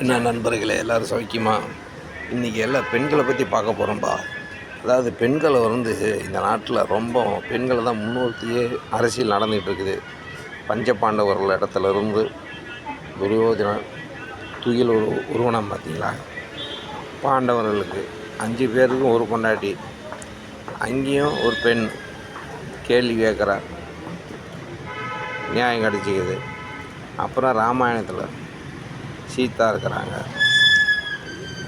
என்ன நண்பர்களே எல்லோரும் சௌக்கியமா? இன்றைக்கி எல்லா பெண்களை பற்றி பார்க்க போகிறோம்பா அதாவது பெண்களை வந்து இந்த நாட்டில் ரொம்ப பெண்களை தான் முன்னோர்த்தியே அரசியல் நடந்துகிட்டு இருக்குது பஞ்சபாண்டவர்கள் இடத்துல இருந்து துரியோதனன் துயில் ஒரு உருவனம் பார்த்தீங்களா? பாண்டவர்களுக்கு அஞ்சு பேருக்கும் ஒரு கொண்டாட்டி அங்கேயும் ஒரு பெண் கேள்வி கேட்குறா. நியாயம் கிடச்சிக்குது. அப்புறம் ராமாயணத்தில் சீத்தா இருக்கிறாங்க.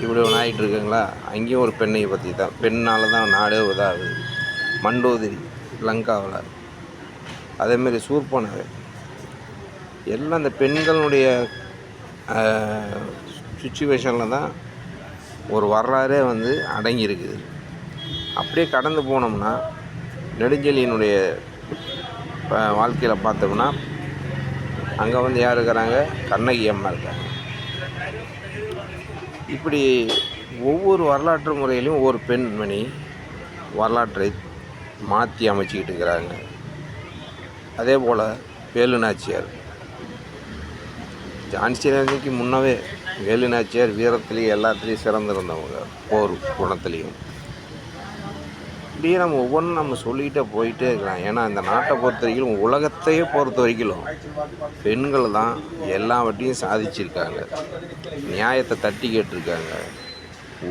இப்படி ஒன்று ஆகிட்டு இருக்குங்களா அங்கேயும் ஒரு பெண்ணை பற்றி தான் பெண்ணால் தான் நாடே இதாகுது மண்டோதிரி லங்காவில். அதேமாரி சூர்பனவை எல்லாம் அந்த பெண்களுடைய சுச்சுவேஷனில் தான் ஒரு வரலாறே வந்து அடங்கியிருக்குது. அப்படியே கடந்து போனோம்னா நெடுஞ்செழியனுடைய வாழ்க்கையில் பார்த்தோம்னா அங்கே வந்து யார் இருக்கிறாங்க? கண்ணகி அம்மா இருக்காங்க. இப்படி ஒவ்வொரு வரலாற்று முறையிலையும் ஒவ்வொரு பெண்மணி வரலாற்றை மாற்றி அமைச்சிக்கிட்டு இருக்கிறாங்க. அதே போல் வேலு நாச்சியார் ஜான்சிராஜிக்கு முன்னவே வேலு நாச்சியார் வீரத்துலேயும் எல்லாத்துலேயும் சிறந்திருந்தவங்க. போர் குணத்துலேயும். இப்படியே நம்ம ஒவ்வொன்றும் நம்ம சொல்லிக்கிட்டே போயிட்டே இருக்கலாம். ஏன்னா இந்த நாட்டை பொறுத்த வரைக்கும் உலகத்தையே பொறுத்த வரைக்கும் பெண்கள் தான் எல்லாவற்றையும் சாதிச்சிருக்காங்க. நியாயத்தை தட்டி கேட்டிருக்காங்க.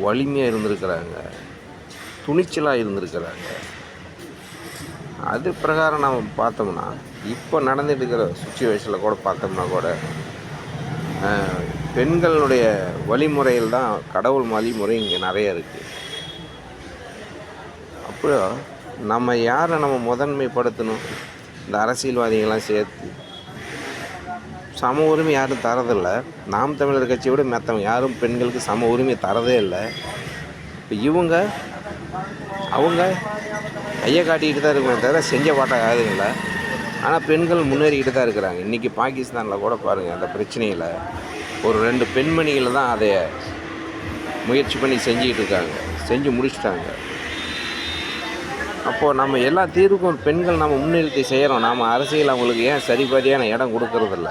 வலிமையாக இருந்திருக்கிறாங்க. துணிச்சலாக இருந்திருக்கிறாங்க. அது பிரகாரம் நம்ம பார்த்தோம்னா இப்போ நடந்துட்டு இருக்கிற சுச்சுவேஷனில் கூட பார்த்தோம்னா கூட பெண்களுடைய வழிமுறையில் தான் கடவுள் வழிமுறை இங்கே நிறைய இருக்குது அப்போ நம்ம யாரை நம்ம முதன்மைப்படுத்தணும்? இந்த அரசியல்வாதிகள்லாம் சேர்த்து. சம உரிமை யாரும் தரதில்லை. நாம் தமிழர் கட்சியை விட மற்றவங்க யாரும் பெண்களுக்கு சம உரிமை தரதே இல்லை. இப்போ இவங்க அவங்க கையை காட்டிக்கிட்டு தான் இருக்கணும் தவிர செஞ்ச பாட்டை ஆகுதுங்கள ஆனால் பெண்கள் முன்னேறிக்கிட்டு தான் இருக்கிறாங்க. இன்றைக்கி பாகிஸ்தானில் கூட பாருங்கள் அந்த பிரச்சனையில் ஒரு ரெண்டு பெண்மணிகளை தான் அதை முயற்சி பண்ணி செஞ்சுக்கிட்டு இருக்காங்க. செஞ்சு முடிச்சிட்டாங்க. அப்போது நம்ம எல்லா தீர்வுக்கும் பெண்கள் நம்ம முன்னிறுத்தி செய்கிறோம் நாம் அரசியல் அவங்களுக்கு ஏன் சரிபாதியான இடம் கொடுக்கறதில்ல?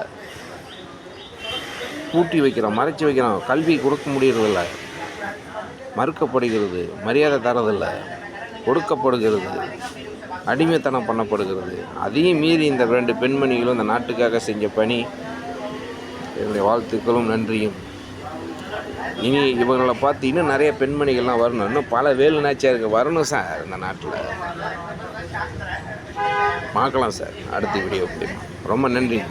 பூட்டி வைக்கிறோம் மறைச்சி வைக்கிறோம் கல்வி கொடுக்க முடியறதில்ல. மறுக்கப்படுகிறது மரியாதை தரதில்ல கொடுக்கப்படுகிறது அடிமைத்தனம் பண்ணப்படுகிறது. அதையும் மீறி இந்த ரெண்டு பெண்மணிகளும் இந்த நாட்டுக்காக செஞ்ச பணி. என்னுடைய வாழ்த்துக்களும் நன்றியும். இனி இவங்களை பார்த்து இன்னும் நிறைய பெண்மணிகள்லாம் வரணும். இன்னும் பல வேலு நாச்சியாருக்கு வரணும் சார் இந்த நாட்டில். பார்க்கலாம் சார். அடுத்த வீடியோ ரொம்ப நன்றி